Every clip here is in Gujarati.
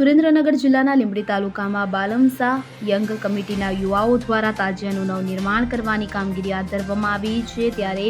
સુરેન્દ્રનગર જિલ્લાના લીંબડી તાલુકામાં બાલમસા યંગ કમિટીના યુવાઓ દ્વારા તાજિયાનું નવનિર્માણ કરવાની કામગીરી હાથ ધરવામાં આવી છે. ત્યારે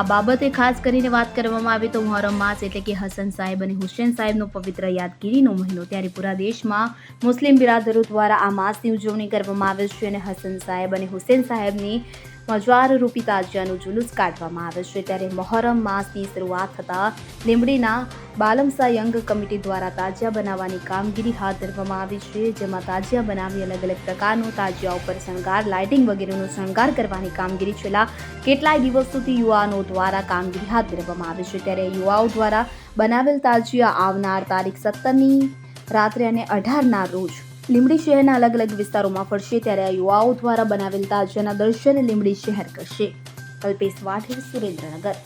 આ બાબતે ખાસ કરીને વાત કરવામાં આવે તો મુહરમ માસ એટલે કે હસન સાહેબ અને હુસેન સાહેબનો પવિત્ર યાદગીરીનો મહિનો. ત્યારે પૂરા દેશમાં મુસ્લિમ બિરાદરો દ્વારા આ માસની ઉજવણી કરવામાં આવે છે અને હસન સાહેબ અને હુસેન સાહેબની મજવાર રૂપી તાજિયાનું જુલુસ કાઢવામાં આવે છે. ત્યારે મોહરમ માસની શરૂઆત થતાં લીંબડીના બાલમસા યંગ કમિટી દ્વારા તાજિયા બનાવવાની કામગીરી હાથ ધરવામાં આવી છે, જેમાં તાજિયા બનાવી અલગ અલગ પ્રકારનું તાજિયા ઉપર શણગાર, લાઇટિંગ વગેરેનો શણગાર કરવાની કામગીરી છેલ્લા કેટલાય દિવસ સુધી યુવાનો દ્વારા કામગીરી હાથ ધરવામાં આવે છે. ત્યારે યુવાઓ દ્વારા બનાવેલ તાજિયા આવનાર તારીખ સત્તરની રાત્રે અને અઢારના રોજ લીંબડી શહેરના અલગ અલગ વિસ્તારોમાં ફરશે. ત્યારે આ યુવાઓ દ્વારા બનાવેલ તાજિયાના દર્શન લીંબડી શહેર કરશે. કલ્પેશ વાઢેર, સુરેન્દ્રનગર.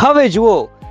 હવે જુઓ